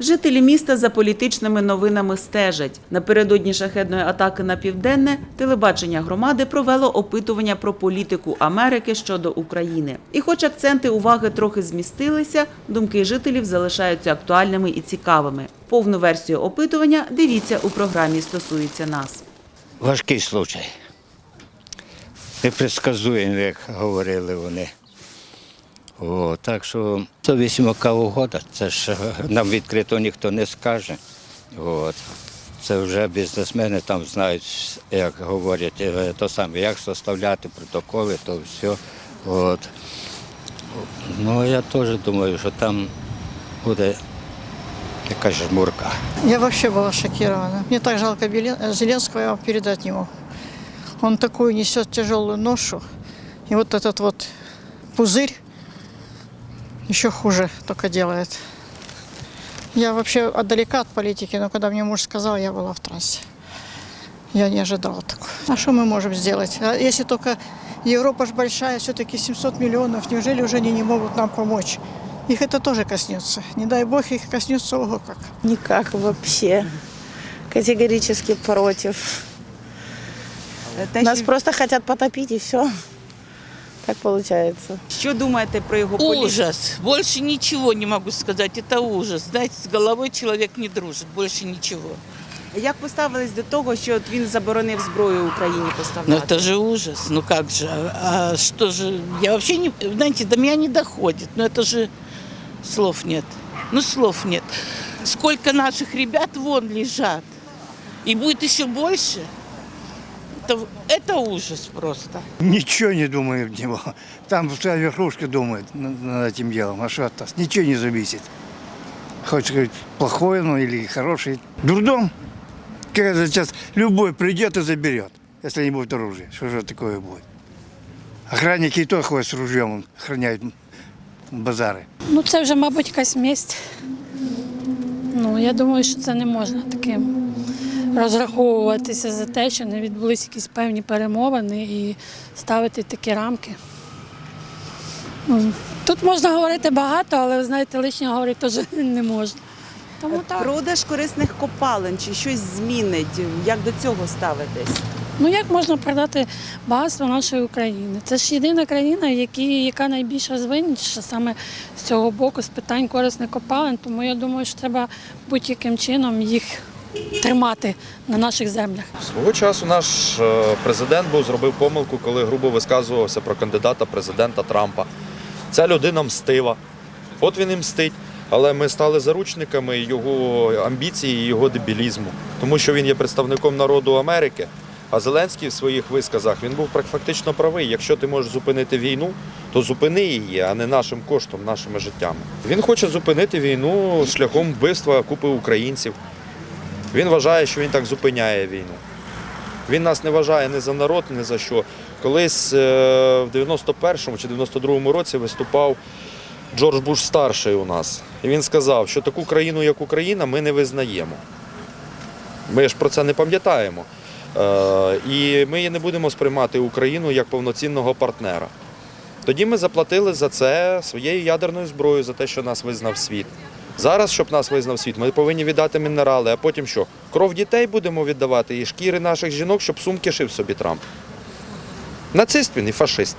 Жителі міста за політичними новинами стежать. Напередодні шахедної атаки на південне телебачення громади провело опитування про політику Америки щодо України. І, хоч акценти уваги трохи змістилися, думки жителів залишаються актуальними і цікавими. Повну версію опитування дивіться у програмі «Стосується нас. Важкий случай. Непредсказуємо, як говорили вони. О, так що зависимо яка угода, це ж нам відкрито ніхто не скаже. От. Це вже бізнесмени там знають, як говорять, е, то саме, як составляти протоколи, то все. От. Ну, я теж думаю, що там буде якась жмурка. Я вообще была шокирована. Мне так жалко Беле- Зеленского, я вам передать не могу. Он такую несет тяжелую ношу. И вот этот вот пузырь еще хуже только делает. Я вообще отдалека от политики, но когда мне муж сказал, я была в трансе. Я не ожидала такого. А что мы можем сделать? А если только Европа ж большая, все-таки 700 миллионов, неужели уже они не могут нам помочь? Их это тоже коснется. Не дай бог их коснется ого как. Никак вообще. Категорически против. Нас просто хотят потопить и все. Так получается. Що думаєте про його політику? Ужас. Больше ничего не могу сказать. Это ужас. Знаете, с головой человек не дружит. Больше ничего. Як поставились до того, що от він заборонив зброю Україні Но поставляти? это же ужас. Ну как же? А а что же? Я вообще не... Знаете, до меня не доходит. Но это же слов нет. Ну слов нет. Сколько наших ребят вон лежат. И будет еще больше. Это, это ужас просто. Ничего не думаю в него. Там вся верхушка думает над, этим делом. А что от нас? Ничего не зависит. Хоть сказать, плохой он или хороший. Дурдом. Когда сейчас любой придет и заберет, если не будет оружия. Что же такое будет? Охранники и то ходят с ружьем, охраняют базары. Ну, це вже, мабуть, якась месть. Ну, я думаю, що це не можна таким розраховуватися за те, що не відбулись якісь певні перемовини і ставити такі рамки. Ну, Тут можна говорити багато, але ви знаєте, лишнього говорити теж не можна. Тому так. Продаж корисних копалин чи щось змінить? Як до цього ставитесь? Ну як можна продати багатство нашої України? Це ж єдина країна, які, яка найбільш розвиненіша саме з цього боку, з питань корисних копалин. Тому я думаю, що треба будь-яким чином їх тримати на наших землях. Свого часу наш е, президент був зробив помилку, коли грубо висказувався про кандидата президента Трампа. Ця людина мстива. От він і мстить. Але ми стали заручниками його амбіції і його дебілізму, тому що він є представником народу Америки. А Зеленський в своїх висказах він був фактично правий. Якщо ти можеш зупинити війну, то зупини її, а не нашим коштом, нашими життями. Він хоче зупинити війну шляхом вбивства купи українців. Він вважає, що він так зупиняє війну. Він нас не вважає ні за народ, ні за що. Колись е, в 91-му чи 92-му році виступав Джордж Буш старший у нас. І він сказав, що таку країну, як Україна, ми не визнаємо. Ми ж про це не пам'ятаємо. Е, І ми не будемо сприймати Україну як повноцінного партнера. Тоді ми заплатили за це своєю ядерною зброєю, за те, що нас визнав світ. Зараз, щоб нас визнав світ, ми повинні віддати мінерали, а потім що? Кров дітей будемо віддавати і шкіри наших жінок, щоб сумки шив собі Трамп. Нацист він і фашист.